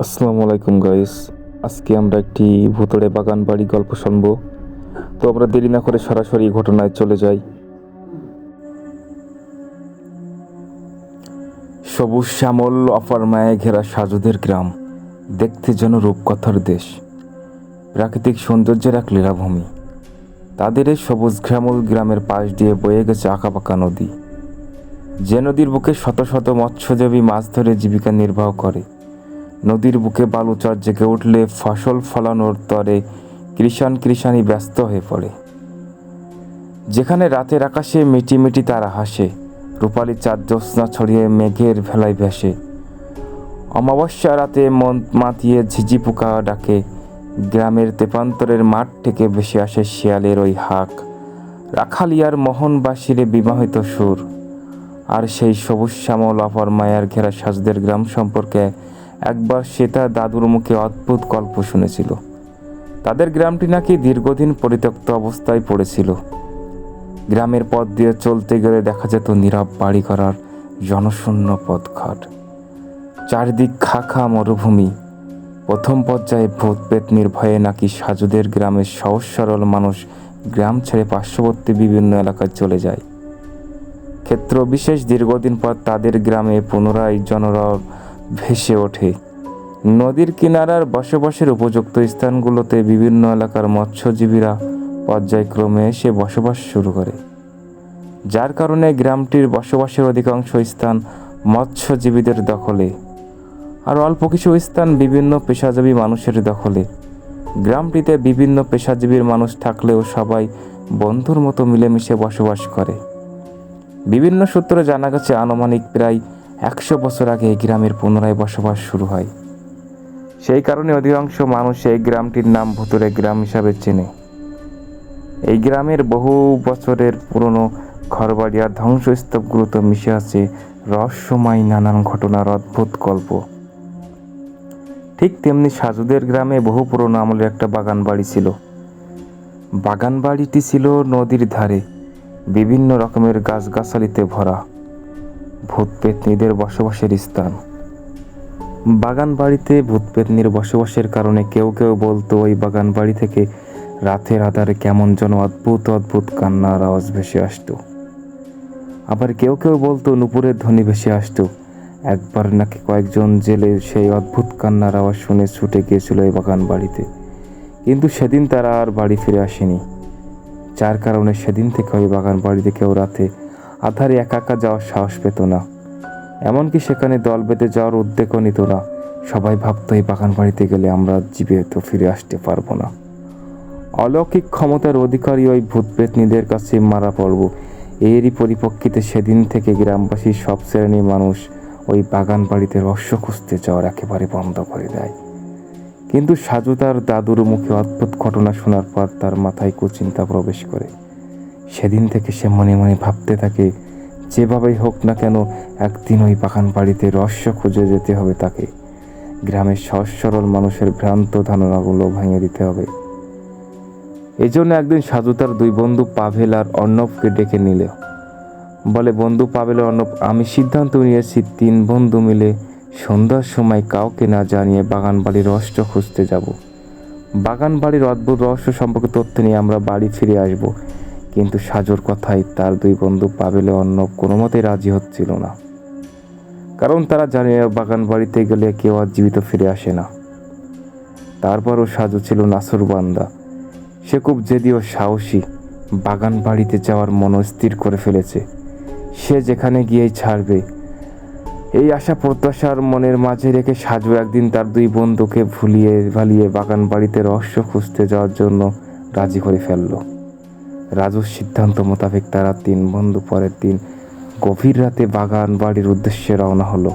আসসালামু আলাইকুম গাইস আজকে আমরা একটি ভুতড়ে বাগান বাড়ি গল্প শুনব। তো আমরা দেরি না করে সরাসরি ঘটনায় চলে যাই। সবুজ শ্যামল অপার মায়ে ঘেরা সাজুদের গ্রাম। দেখতে যেন রূপকথার দেশ। প্রাকৃতিক সৌন্দর্যের এক লীলাভূমি। তাদের এই সবুজ শ্যামল গ্রামের পাশ দিয়ে বয়ে গেছে আঁকাবাঁকা নদী। যে নদীর বুকে শত শত মৎস্যজীবী মাছ ধরে জীবিকা নির্বাহ করে। নদীর বুকে বালুচর জেগে উঠলে ফসল ফলানোর তরে কৃষাণ কৃষাণী ব্যস্ত হয়ে পড়ে। যেখানে রাতের আকাশে মিটি মিটি তারা হাসে, রূপালি চাঁদ জ্যোৎস্না ছড়িয়ে মেঘের ভেলায় ভেসে। অমাবস্যা রাতে মন মাতিয়ে ঝিঝি পোকা ডাকে, গ্রামের তেপান্তরের মাঠ থেকে ভেসে আসে শিয়ালের ওই হাক। রাখালিয়ার মোহনবাসীরে বিবাহিত সুর। আর সেই সবুজ শ্যামল অপর মায়ার ঘেরা সাজদের গ্রাম সম্পর্কে একবার সে তার দাদুর মুখে অদ্ভুত গল্প শুনেছিল। তাদের গ্রামটি নাকি দীর্ঘদিন পরিত্যক্ত অবস্থায় পড়েছিল। গ্রামের পথ দিয়ে চলতে গেলে দেখা যেত নীরব বাড়ি করার জনশূন্য পথঘাট। চারিদিক খা খা মরুভূমি। প্রথম পর্যায়ে ভূত পেত নির্ভয়ে নাকি সাজুদের গ্রামের সহজ সরল মানুষ গ্রাম ছেড়ে পার্শ্ববর্তী বিভিন্ন এলাকায় চলে যায়। ক্ষেত্র বিশেষ দীর্ঘদিন পর তাদের গ্রামে পুনরায় জনরব ভেসে ওঠে। নদীর কিনারার বসবাসের উপযুক্ত স্থানগুলোতে বিভিন্ন এলাকার মৎস্যজীবীরা পর্যায়ক্রমে এসে বসবাস শুরু করে। যার কারণে গ্রামটির বসবাসের অধিকাংশ স্থান মৎস্যজীবীদের দখলে। আর অল্প কিছু স্থান বিভিন্ন পেশাজীবী মানুষের দখলে। গ্রামটিতে বিভিন্ন পেশাজীবীর মানুষ থাকলেও সবাই বন্ধুর মতো মিলেমিশে বসবাস করে। বিভিন্ন সূত্রে জানা গেছে, আনুমানিক প্রায় একশো বছর আগে এই গ্রামের পুনরায় বসবাস শুরু হয়। সেই কারণে অধিকাংশ মানুষ এই গ্রামটির নাম ভুতুরে গ্রাম হিসাবে চেনে। এই গ্রামের বহু বছরের পুরনো ঘরবাড়ি আর ধ্বংসস্তূপগুলোতে মিশে আছে রহস্যময় নানান ঘটনার অদ্ভুত গল্প। ঠিক তেমনি সাজুদের গ্রামে বহু পুরনো আমলের একটা বাগান বাড়ি ছিল। বাগান বাড়িটি ছিল নদীর ধারে, বিভিন্ন রকমের গাছগাছালিতে ভরা। ভূত পেতনিদের বসবাসের স্থান। বাগান বাড়িতে ভূত পেতনির বসবাসের কারণে কেউ কেউ বলতো, ওই বাগান বাড়ি থেকে রাতের আধারে কেমন যেন অদ্ভুত অদ্ভুত কান্নার আওয়াজ ভেসে আসতো। আবার কেউ কেউ বলতো, নুপুরের ধ্বনি ভেসে আসতো। একবার নাকি কয়েকজন জেলে সেই অদ্ভুত কান্নার আওয়াজ শুনে ছুটে গিয়েছিল এই বাগান বাড়িতে কিন্তু সেদিন তারা আর বাড়ি ফিরে আসেনি। যার কারণে সেদিন থেকে ওই বাগান বাড়িতে কেউ রাতে আধারে একা একা যাওয়ার সাহস পেত না। এমনকি সেখানে দল বেঁধে যাওয়ার উদ্যোগও নিত না। সবাই ভাবতো, এই বাগান বাড়িতে গেলে আমরা জীবিত, ফিরে আসতে পারব না। অলৌকিক ক্ষমতার অধিকারী ওই ভূত পেতনিদের কাছে মারা পড়ব। এরই পরিপ্রেক্ষিতে সেদিন থেকে গ্রামবাসীর সব শ্রেণির মানুষ ওই বাগান বাড়িতে রহস্য খুঁজতে যাওয়ার একেবারে বন্ধ করে দেয়। কিন্তু সাজু তার দাদুর মুখে অদ্ভুত ঘটনা শোনার পর তার মাথায় কুচিন্তা প্রবেশ করে। সেদিন থেকে সে মনে মনে ভাবতে থাকে, যেভাবেই হোক না কেন একদিন ওই বাগান বাড়িতে রহস্য খুঁজে যেতে হবে তাকে। গ্রামের সহজ সরল মানুষের ভ্রান্ত ধারণাগুলো ভেঙে দিতে হবে। এই জন্য একদিন সাধু তার দুই বন্ধু পাভেল আর অর্ণবকে ডেকে নিল। বলে, বন্ধু পাভেল অর্ণব, আমি সিদ্ধান্ত নিয়েছি তিন বন্ধু মিলে সন্ধ্যার সময় কাউকে না জানিয়ে বাগান বাড়ির রহস্য খুঁজতে যাব। বাগান বাড়ির অদ্ভুত রহস্য সম্পর্কে তথ্য নিয়ে আমরা বাড়ি ফিরে আসব। কিন্তু সাজুর কথায় তার দুই বন্ধু পাবেলে অন্য কোনো মতেই রাজি হচ্ছিল না। কারণ তারা জানে বাগান বাড়িতে গেলে কেউ আর জীবিত ফিরে আসে না। তারপরও সাজু ছিল নাসুর বান্দা। সে খুব জেদি ও সাহসী, বাগান বাড়িতে যাওয়ার মনস্থির করে ফেলেছে। সে যেখানে গিয়েই ছাড়বে, এই আশা প্রত্যাশার মনের মাঝে রেখে সাজু একদিন তার দুই বন্ধুকে ভুলিয়ে ভালিয়ে বাগান বাড়িতে রহস্য খুঁজতে যাওয়ার জন্য রাজি করে ফেলল। রাজুর সিদ্ধান্ত মোতাবেক তারা তিন বন্ধু পরের দিন গভীর রাতে বাগান বাড়ির উদ্দেশ্যে রওনা হলো।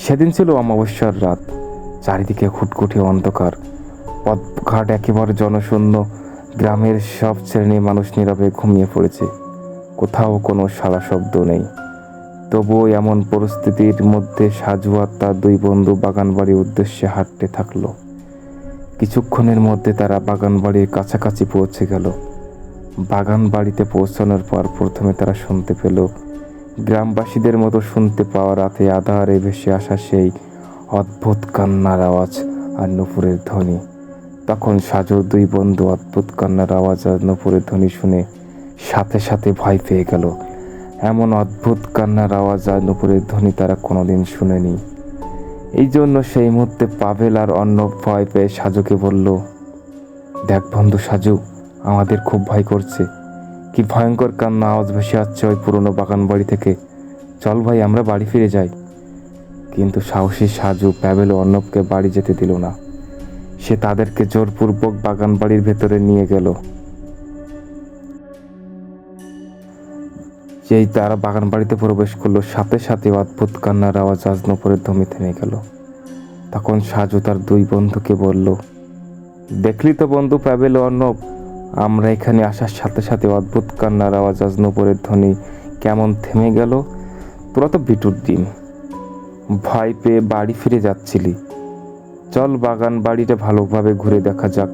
সেদিন ছিল অমাবস্যার রাত। চারিদিকে খুটকুটি অন্ধকার। পথঘাট একেবারে জনশূন্য। গ্রামের সব শ্রেণির মানুষ নীরবে ঘুমিয়ে পড়েছে। কোথাও কোনো সারা শব্দ নেই। তবুও এমন পরিস্থিতির মধ্যে সাজু তার দুই বন্ধু বাগানবাড়ির উদ্দেশ্যে হাঁটতে থাকল। কিছুক্ষণের মধ্যে তারা বাগানবাড়ির কাছাকাছি পৌঁছে গেল। বাগান বাড়িতে পৌঁছানোর পর প্রথমে তারা শুনতে পেল, গ্রামবাসীদের মতো শুনতে পাওয়া রাতে আধারে ভেসে আসা সেই অদ্ভুত কান্নার আওয়াজ আর নুপুরের ধ্বনি। তখন সাজুর দুই বন্ধু অদ্ভুত কান্নার আওয়াজ আর নুপুরের ধ্বনি শুনে সাথে সাথে ভয় পেয়ে গেল। এমন অদ্ভুত কান্নার আওয়াজ আর নুপুরের ধ্বনি তারা কোনোদিন শুনেনি। এই জন্য সেই মুহূর্তে পাভেল আর অন্য ভয় পেয়ে সাজুকে বলল, দেখ বন্ধু সাজু আমাদের খুব ভয় করছে। কি ভয়ঙ্কর কান্না আওয়াজ ভেসে আসছে ওই পুরনো বাগান বাড়ি থেকে। চল ভাই, আমরা বাড়ি ফিরে যাই। কিন্তু সাহসী সাজু প্যাবেল অর্ণবকে বাড়ি যেতে দিল না। সে তাদেরকে জোরপূর্বক বাগান বাড়ির ভেতরে নিয়ে গেল। যেই তারা বাগান বাড়িতে প্রবেশ করল, সাথে সাথে অদ্ভুত কান্নার আওয়াজ আজনপুরের ধমে থেমে গেল। তখন সাজু তার দুই বন্ধুকে বলল, দেখলি তো বন্ধু প্যাবেল অর্ণব? আমরা এখানে আসার সাথে সাথে অদ্ভুত কান্নার আওয়াজ আজ আজনপুরের ধ্বনি কেমন থেমে গেল? তোরা তো বিটুর দিন। ভয় পেয়ে বাড়ি ফিরে যাচ্ছিলি। চল বাগান বাড়িটা ভালোভাবে ঘুরে দেখা যাক।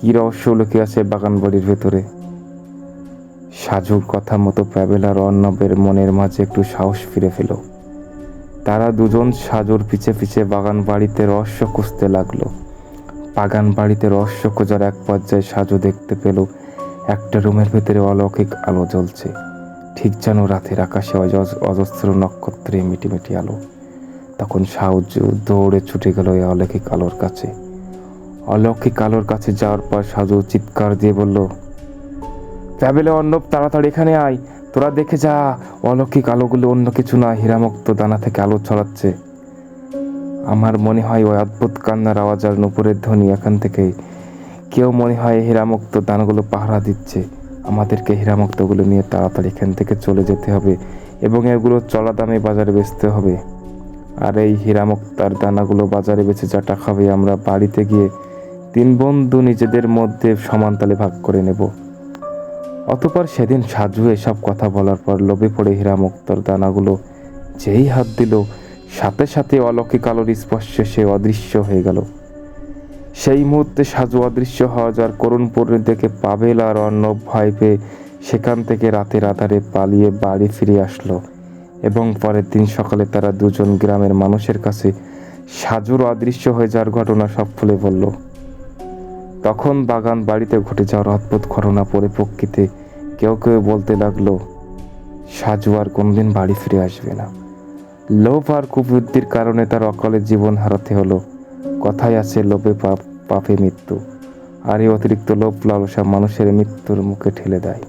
কি রহস্য লুকে আছে বাগান বাড়ির ভেতরে? সাজুর কথা মতো প্যাবেল আর অর্ণবের মনের মাঝে একটু সাহস ফিরে পেল। তারা দুজন সাজুর পিছে পিছে বাগান বাড়িতে রহস্য খুঁজতে লাগল। বাগান বাড়িতে রহস্য খোঁজার এক পর্যায়ে সাজু দেখতে পেল, একটা রুমের ভেতরে অলৌকিক আলো জ্বলছে। ঠিক যেন রাতের আকাশে অজ- অজস্র নক্ষত্রে মিটিমিটি আলো। তখন সাহায্য দৌড়ে ছুটে গেল এই অলৌকিক আলোর কাছে। অলৌকিক আলোর কাছে যাওয়ার পর সাজু চিৎকার দিয়ে বলল ট্রাভেলে অর্ণব, তাড়াতাড়ি এখানে আয়। তোরা দেখে যা, অলৌকিক আলোগুলো অন্য কিছু না, হীরামুক্ত দানা থেকে আলো ছড়াচ্ছে। আমার মনে হয় ওই অদ্ভুত কান্নার আওয়াজ আর নুপুরের ধ্বনি এখান থেকে কেউ মনে হয় হীরামুক্ত দানাগুলো পাহারা দিচ্ছে। আমাদেরকে হীরামুক্তগুলো নিয়ে তাড়াতাড়ি এখান থেকে চলে যেতে হবে এবং এগুলো চড়া দামে বাজারে বেচতে হবে। আর এই হীরামুক্তার দানাগুলো বাজারে বেচে যা টাকা হবে আমরা বাড়িতে গিয়ে তিন বন্ধু নিজেদের মধ্যে সমানতালে ভাগ করে নেব। অতপর সেদিন সাজু এসব কথা বলার পর লোভে পড়ে হীরামুক্তর দানাগুলো যেই হাত দিল সাথে সাথে অলৌকিক আলোর স্পর্শে সে অদৃশ্য হয়ে গেল। সেই মুহূর্তে সাজু অদৃশ্য হওয়া যার করুণ পরিণতি দেখে পাবেল আর অর্ণব ভয় পেয়ে সেখান থেকে রাতের আধারে পালিয়ে বাড়ি ফিরে আসলো এবং পরের দিন সকালে তারা দুজন গ্রামের মানুষের কাছে সাজুর অদৃশ্য হয়ে যাওয়ার ঘটনা সব খুলে বলল। তখন বাগান বাড়িতে ঘটে যাওয়ার অদ্ভুত ঘটনা পরিপ্রেক্ষিতে কেউ কেউ বলতে লাগল, সাজু আর কোনদিন বাড়ি ফিরে আসবে না। লোভ আর কুবুদ্ধির কারণে তার অকালে জীবন হারাতে হলো। কথায় আছে, লোভে পাপ, পাপে মৃত্যু। আর এই অতিরিক্ত লোভ, লালসা মানুষের মৃত্যুর মুখে ঠেলে দেয়।